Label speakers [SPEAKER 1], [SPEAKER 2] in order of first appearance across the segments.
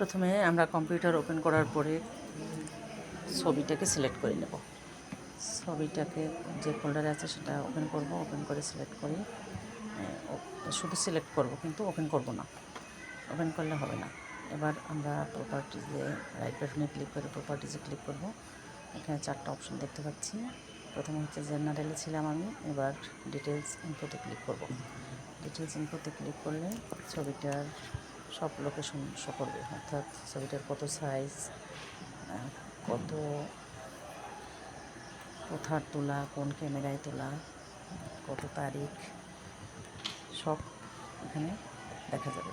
[SPEAKER 1] প্রথমে আমরা computer open করার পরে ছবিটাকে সিলেক্ট করে নেব। ছবিটাকে যে ফোল্ডারে আছে সেটা ওপেন করব ওপেন করে সিলেক্ট করি শুধু সিলেক্ট করব কিন্তু ওপেন করব না। ওপেন করলে হবে না। এবার আমরা প্রপার্টিজে রাইট বাটনে ক্লিক করে প্রপার্টিজে ক্লিক করব। এখানে চারটা অপশন দেখতে পাচ্ছি। প্রথমে হচ্ছে জেনারেলে ছিলাম আমি, এবার ডিটেলস ইনফোতে ক্লিক করব। ডিটেলস ইনফোতে ক্লিক করলে ছবিটার সব লোকেশন শো করবে অর্থাৎ ছবিটার কত সাইজ কত কোথার তোলা কোন ক্যামেরায় তোলা কত তারিখ সব এখানে দেখা যাবে।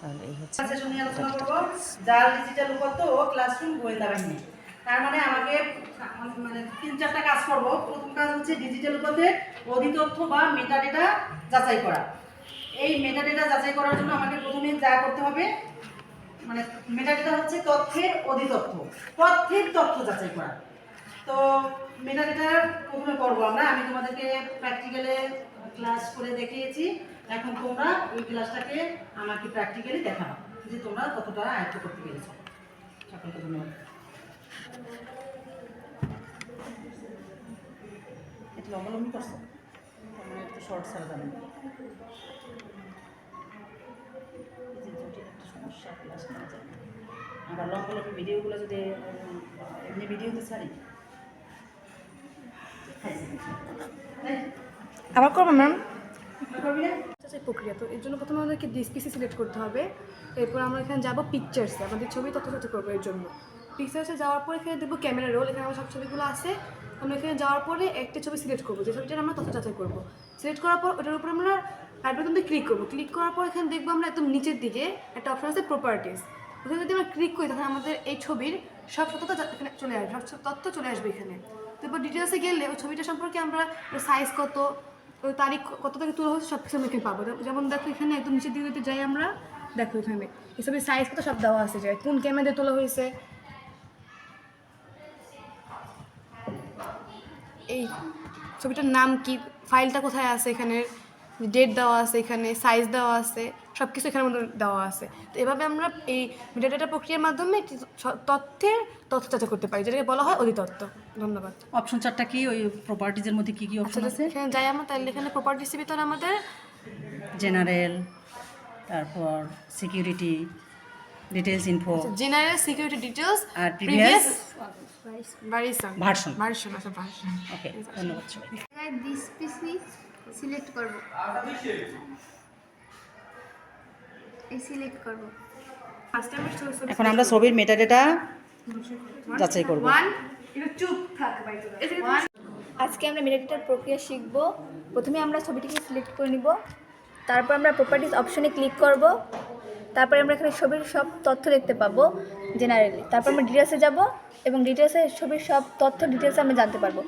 [SPEAKER 1] তাহলে এই হচ্ছে
[SPEAKER 2] ডিজিটাল উপত্য ও ক্লাসরুম গোয়েন্দা বাহিনী তার মানে আমাকে মানে তিন চারটা কাজ করব। প্রথম কাজ হচ্ছে ডিজিটাল উপতে অধিতথ্য বা মেটাডেটা যাচাই করা। এই মেটাডেটা যাচাই করার জন্য আমাকে প্রথমে যা করতে হবে মানে মেটাডেটা হচ্ছে তথ্যের অধিতথ্য, তথ্যের তথ্য যাচাই করা। তো মেটাডেটা প্রথমে করব আমরা, আমি তোমাদেরকে প্র্যাকটিক্যালে ক্লাস করে দেখিয়েছি, এখন তোমরা ওই ক্লাসটাকে আমাকে প্র্যাকটিক্যালি দেখাবো যে তোমরা কতটা আয়ত্ত করতে পেরেছ। সকলকে ধন্যবাদ। এটা অবলম্বন করছ? একটু শর্ট সারা যাবে না। এই একটা সমস্যা ক্লাস নেওয়া যায়। না। আবার লম্বা লম্বা ভিডিওগুলো যদি এমনি ভিডিওতে ছাড়ি।
[SPEAKER 3] আবার করব ম্যাম
[SPEAKER 2] করবি না?
[SPEAKER 3] সেই প্রক্রিয়া তো এর জন্য প্রথমে আমাদেরকে ডিসপিসি সিলেক্ট করতে হবে। এরপর আমরা এখানে যাব পিকচার্সে আমাদের ছবি তথ্য করব এর জন্য। পিকচার্সে যাওয়ার পরে এখানে দেখব ক্যামেরা রোল এখানে আমার সব ছবিগুলো আছে। আমরা এখানে যাওয়ার পরে একটা ছবি সিলেক্ট করব। যে ছবিটা আমরা তথ্য যাচাই করব। সিলেক্ট করার পর ওটার উপর আমরা বাটনতে ক্লিক করব। ক্লিক করার পর এখানে দেখব আমরা একদম নিচের দিকে একটা অপশন আছে প্রপার্টিস ওখানে যদি আমরা ক্লিক করি তখন আমাদের এই ছবির সব তথ্য এখানে চলে আসবে, সব তথ্য চলে আসবে এখানে। তারপর ডিটেলসে গেলে ওই ছবিটা সম্পর্কে আমরা সাইজ কত ওই তারিখ কত থেকে তোলা হচ্ছে সব কিছু আমি এখানে পাবো। যেমন দেখো এখানে একদম নিচের দিকে যাই আমরা, দেখো এখানে। এই ছবির সাইজ কত সব দেওয়া আছে, যে কোন ক্যামেরা দিয়ে তোলা হয়েছে এই ছবিটার নাম কি? ফাইলটা কোথায় আছে এখানে? ডেট দেওয়া আছে এখানে সাইজ দেওয়া আছে সব কিছু এখানে মধ্যে দেওয়া আছে। তো এভাবে আমরা এই মেটাডাটা প্রক্রিয়ার মাধ্যমে একটি তথ্যের তথ্য যাচাই করতে পারি যেটাকে বলা হয় অধিতত্ত্ব। ধন্যবাদ।
[SPEAKER 2] অপশন চারটা কি? ওই প্রপার্টিজের মধ্যে কি কি অপশন আছে?
[SPEAKER 3] এখানে যাই আমরা তাহলে এখানে প্রপার্টিস ভিতরে আমাদের
[SPEAKER 2] জেনারেল তারপর security details info
[SPEAKER 3] general security details
[SPEAKER 2] আর previous
[SPEAKER 3] আচ্ছা
[SPEAKER 2] ওকে ধন্যবাদ সবাই
[SPEAKER 4] দিস পিসি সিলেক্ট করব। এই সিলেক্ট করব।
[SPEAKER 3] ফার্স্ট
[SPEAKER 2] এখন আমরা ছবির মেটাডেটা যাচাই করব।
[SPEAKER 4] আজকে আমরা মেডিটেটার প্রক্রিয়া শিখব। প্রথমে আমরা ছবিটিকে সিলেক্ট করে নিব। তারপর আমরা প্রপার্টিজ অপশনে ক্লিক করব। তারপরে আমরা এখানে ছবির সব তথ্য দেখতে পাবো জেনারেলি তারপর আমরা ডিটেলসে যাব এবং ডিটেলসে ছবির সব তথ্য ডিটেলসে আমরা জানতে পারব।